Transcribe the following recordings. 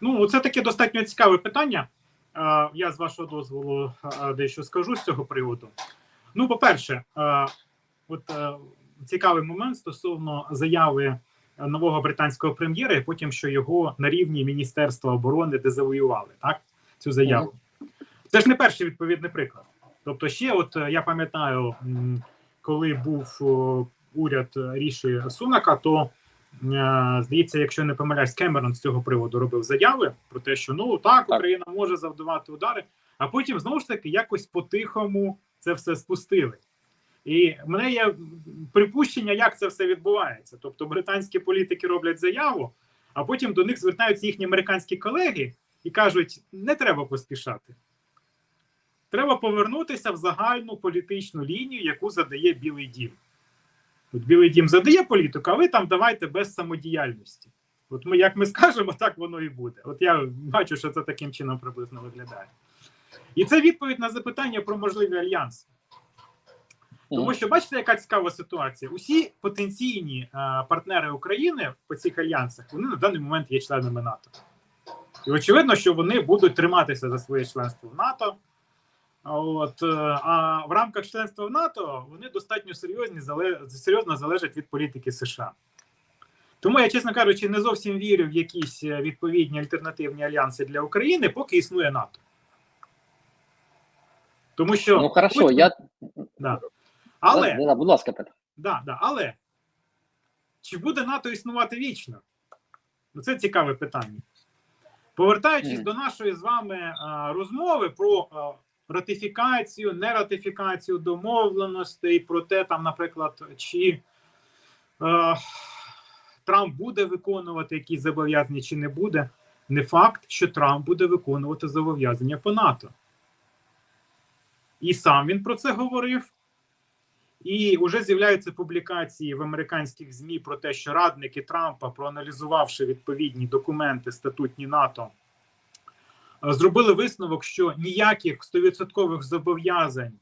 Ну, це таке достатньо цікаве питання. Е, Я з вашого дозволу е, дещо скажу з цього приводу. Ну, по-перше, е, от цікавий момент стосовно заяви нового британського прем'єра, і потім що його на рівні Міністерства оборони дезавоювали, так? Цю заяву. Це ж не перший відповідний приклад. Тобто, ще, от я пам'ятаю, коли був уряд Ріші Сунака, то Здається, якщо не помиляюсь, Кемерон з цього приводу робив заяви про те, що ну так, Так. Україна може завдавати удари, а потім знову ж таки якось по-тихому це все спустили. І в мене є припущення, як це все відбувається. Тобто, британські політики роблять заяву, а потім до них звертаються їхні американські колеги і кажуть: не треба поспішати. Треба повернутися в загальну політичну лінію, яку задає Білий Дім. От Білий Дім задає політику, а ви там давайте без самодіяльності. От ми, як ми скажемо, так воно і буде. От я бачу, що це таким чином приблизно виглядає. І це відповідь на запитання про можливі альянси. Тому що бачите, яка цікава ситуація. Усі потенційні е, партнери України по цих альянсах вони на даний момент є членами НАТО. І очевидно, що вони будуть триматися за своє членство в НАТО. От, е, а в рамках членства в НАТО вони достатньо серйозні, зале- серйозно залежать від політики США. Тому я, чесно кажучи, не зовсім вірю в якісь е, відповідні альтернативні альянси для України, поки існує НАТО. Тому що Ну хорошо, Путін- я да. але Да, да, будь ласка, Петро. Да, да, але чи буде НАТО існувати вічно? Ну, це цікаве питання. Повертаючись Мгм. до нашої з вами а, розмови про а, ратифікацію, нератифікацію домовленостей, про те, там, наприклад, чи а, Трамп буде виконувати якісь зобов'язання, чи не буде. Не факт, що Трамп буде виконувати зобов'язання по НАТО. І сам він про це говорив. І вже з'являються публікації в американських змі про те, що радники Трампа, проаналізувавши відповідні документи статутні НАТО, е, зробили висновок, що ніяких 100% зобов'язань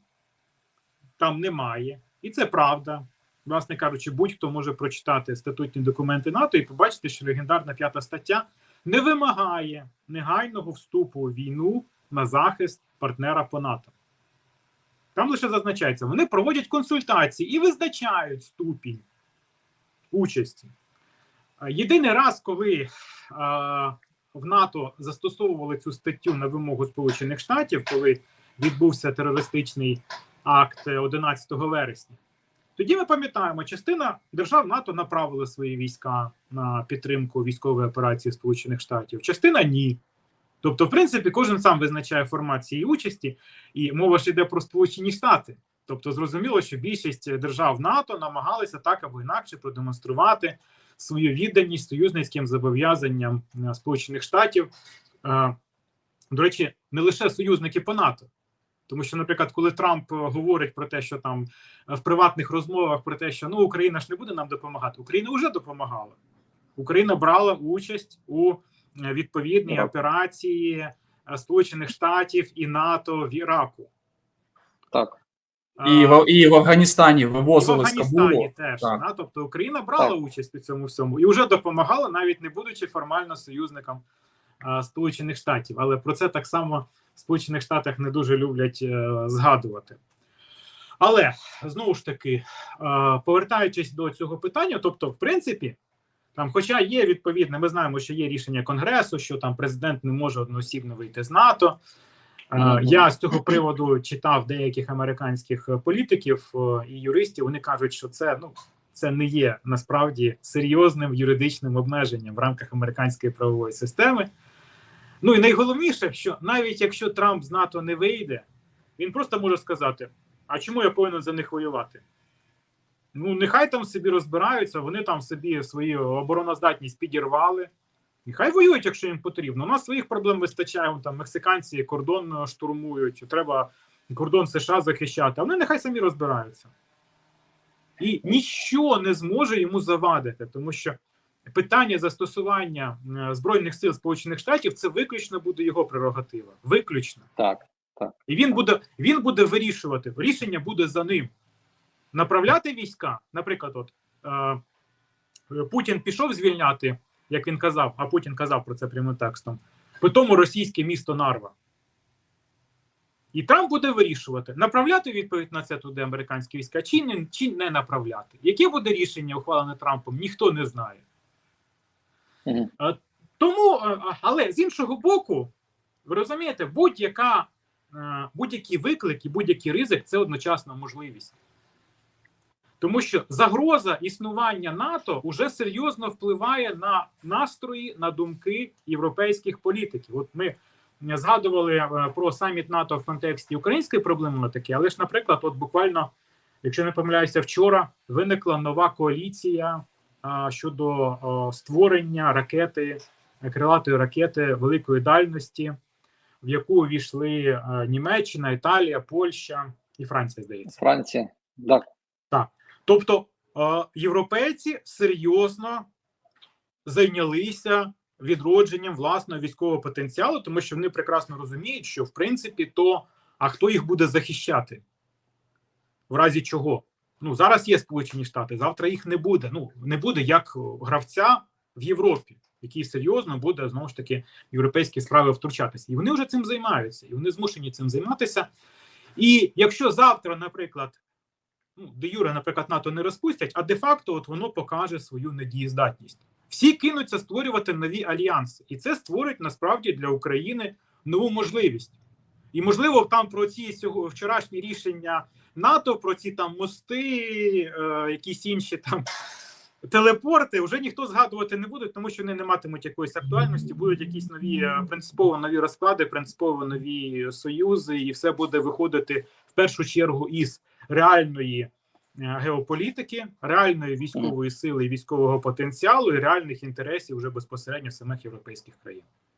там немає, і це правда. Власне кажучи, будь-хто може прочитати статутні документи НАТО і побачити, що легендарна п'ята стаття не вимагає негайного вступу у війну на захист партнера по НАТО. Там лише зазначається, вони проводять консультації і визначають ступінь участі. Е, Єдиний раз, коли е, в НАТО застосовували цю статтю на вимогу Сполучених Штатів, коли відбувся терористичний акт е, 11 вересня, тоді ми пам'ятаємо, частина держав НАТО направили свої війська на підтримку військової операції Сполучених Штатів, частина ні. Тобто, в принципі, кожен сам визначає формат цієї участі, і мова ж йде про Сполучені Штати. Тобто, зрозуміло, що більшість держав НАТО намагалися так або інакше продемонструвати свою відданість союзницьким зобов'язанням е, Сполучених Штатів. Е, До речі, не лише союзники по НАТО. Тому що, наприклад, коли Трамп е, говорить про те, що там в приватних розмовах про те, що ну Україна ж не буде нам допомагати, Україна вже допомагала. Україна брала участь у відповідній Так. операції Сполучених Штатів і НАТО в Іраку. Так. І в, і в Афганістані і в вивозили з Афганістані Кабулу. теж Так. да? тобто Україна брала Так. участь у цьому всьому і вже допомагала, навіть не будучи формально союзником а, Сполучених Штатів. Але про це так само в Сполучених Штатах не дуже люблять е, згадувати. Але знову ж таки, е, повертаючись до цього питання, тобто, в принципі, там, хоча є відповідне, ми знаємо, що є рішення Конгресу, що там президент не може одноосібно вийти з НАТО. Е. Я з цього приводу читав деяких американських е, політиків е, і юристів. Вони кажуть, що це ну це не є насправді серйозним юридичним обмеженням в рамках американської правової системи. Ну і найголовніше, що навіть якщо Трамп з НАТО не вийде, він просто може сказати: а чому я повинен за них воювати? Ну, нехай там собі розбираються, вони там собі свою обороноздатність підірвали. Нехай воюють, якщо їм потрібно. У нас своїх проблем вистачає. Вон Там мексиканці кордон е, штурмують, треба кордон США захищати. А вони нехай самі розбираються. І ніщо не зможе йому завадити, тому що питання застосування е, збройних сил Сполучених Штатів це виключно буде його прерогатива. Виключно. Так. І він буде, він буде вирішувати. Рішення буде за ним. Направляти війська, наприклад, от е, Путін пішов звільняти як він казав, а Путін казав про це прямим текстом. Питому російське місто Нарва. І Трамп буде вирішувати, направляти відповідь на це туди американські війська, чи не, чи не направляти. Яке буде рішення, ухвалене Трампом, ніхто не знає. Тому, але з іншого боку, ви розумієте, будь-яка е, будь-який виклик і будь-який ризик це одночасна можливість. Тому що загроза існування НАТО вже серйозно впливає на настрої, на думки європейських політиків. От ми згадували е, про саміт НАТО в контексті української проблематики, але ж, наприклад, от буквально, якщо не помиляюся, вчора виникла нова коаліція щодо створення ракети, крилатої ракети великої дальності, в яку увійшли е, Німеччина, Італія, Польща і Франція, здається. Франція. Так. Тобто е, європейці серйозно зайнялися відродженням власного військового потенціалу, тому що вони прекрасно розуміють, що в принципі то а хто їх буде захищати? В разі чого? Ну зараз є Сполучені Штати, завтра їх не буде. Ну не буде як гравця в Європі, який серйозно буде знову ж таки європейські справи втручатися. І вони вже цим займаються, і вони змушені цим займатися. І якщо завтра, наприклад, ну, де Юре, наприклад, НАТО не розпустять, а де-факто от воно покаже свою недієздатність. Всі кинуться створювати нові альянси, і це створить насправді для України нову можливість. І можливо, там про ці сього вчорашні рішення НАТО, про ці там мости, е, якісь інші там телепорти, вже ніхто згадувати не буде, тому що вони не матимуть якоїсь актуальності. Будуть якісь нові е, принципово нові розклади, принципово нові союзи, і все буде виходити в першу чергу із реальної е, геополітики, реальної військової сили, і військового потенціалу і реальних інтересів вже безпосередньо самих європейських країн.